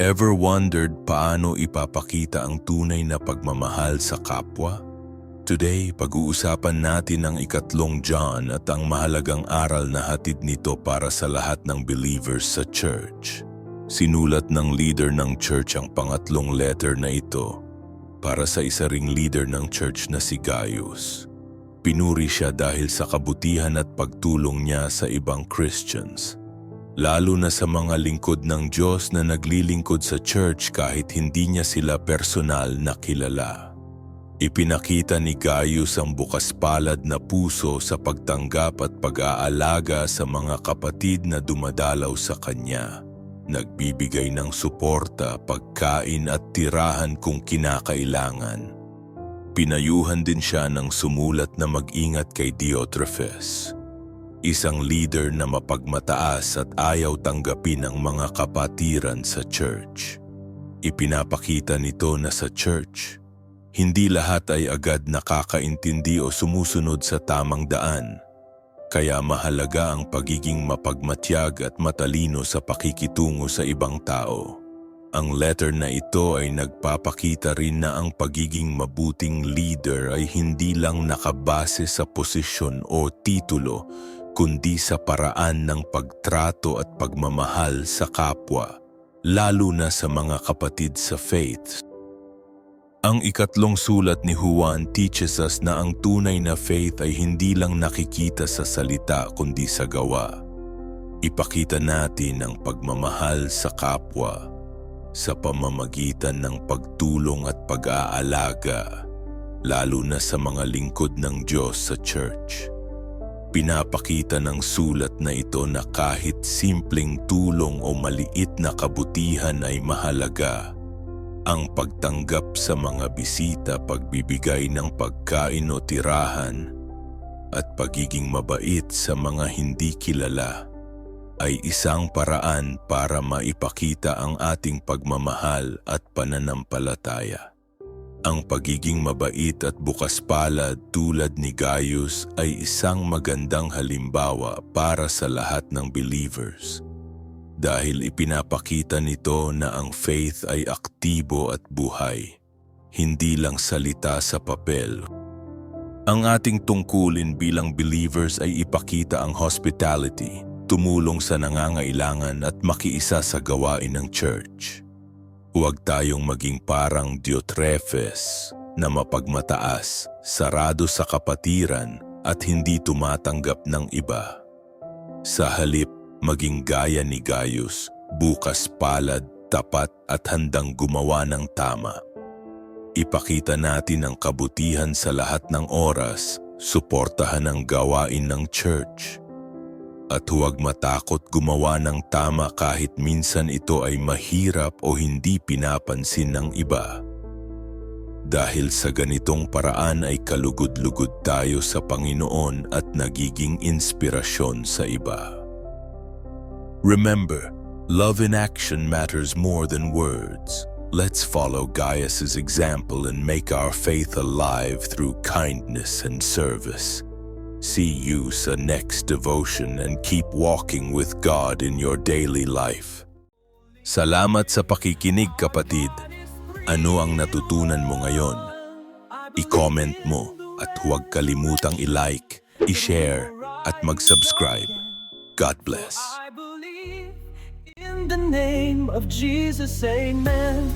Ever wondered paano ipapakita ang tunay na pagmamahal sa kapwa? Today, pag-uusapan natin ang ikatlong John at ang mahalagang aral na hatid nito para sa lahat ng believers sa church. Sinulat ng leader ng church ang pangatlong letter na ito para sa isa ring leader ng church na si Gaius. Pinuri siya dahil sa kabutihan at pagtulong niya sa ibang Christians lalo na sa mga lingkod ng Diyos na naglilingkod sa church kahit hindi niya sila personal na kilala. Ipinakita ni Gaius ang bukas palad na puso sa pagtanggap at pag-aalaga sa mga kapatid na dumadalaw sa kanya. Nagbibigay ng suporta, pagkain at tirahan kung kinakailangan. Pinayuhan din siya ng sumulat na mag-ingat kay Diotrephes isang leader na mapagmataas at ayaw tanggapin ang mga kapatiran sa church. Ipinapakita nito na sa church, hindi lahat ay agad nakakaintindi o sumusunod sa tamang daan. Kaya mahalaga ang pagiging mapagmatyag at matalino sa pakikitungo sa ibang tao. Ang letter na ito ay nagpapakita rin na ang pagiging mabuting leader ay hindi lang nakabase sa posisyon o titulo kundi sa paraan ng pagtrato at pagmamahal sa kapwa, lalo na sa mga kapatid sa faith. Ang ikatlong sulat ni Juan teaches us na ang tunay na faith ay hindi lang nakikita sa salita kundi sa gawa. Ipakita natin ang pagmamahal sa kapwa sa pamamagitan ng pagtulong at pag-aalaga, lalo na sa mga lingkod ng Diyos sa church. Pinapakita ng sulat na ito na kahit simpleng tulong o maliit na kabutihan ay mahalaga. Ang pagtanggap sa mga bisita, pagbibigay ng pagkain o tirahan, at pagiging mabait sa mga hindi kilala ay isang paraan para maipakita ang ating pagmamahal at pananampalataya. Ang pagiging mabait at bukas palad tulad ni Gaius ay isang magandang halimbawa para sa lahat ng believers. Dahil ipinapakita nito na ang faith ay aktibo at buhay, hindi lang salita sa papel. Ang ating tungkulin bilang believers ay ipakita ang hospitality, tumulong sa nangangailangan at makiisa sa gawain ng church. Huwag tayong maging parang Diotrephes na mapagmataas, sarado sa kapatiran at hindi tumatanggap ng iba. Sa halip, maging gaya ni Gaius, bukas palad, tapat at handang gumawa ng tama. Ipakita natin ang kabutihan sa lahat ng oras, suportahan ang gawain ng church, at huwag matakot gumawa ng tama kahit minsan ito ay mahirap o hindi pinapansin ng iba. Dahil sa ganitong paraan ay kalugod-lugod tayo sa Panginoon at nagiging inspirasyon sa iba. Remember, love in action matters more than words. Let's follow Gaius's example and make our faith alive through kindness and service. See you sa next devotion and keep walking with God in your daily life. Salamat sa pakikinig kapatid. Ano ang natutunan mo ngayon? I-comment mo at huwag kalimutang i-like, i-share at mag-subscribe. God bless. In the name of Jesus, amen.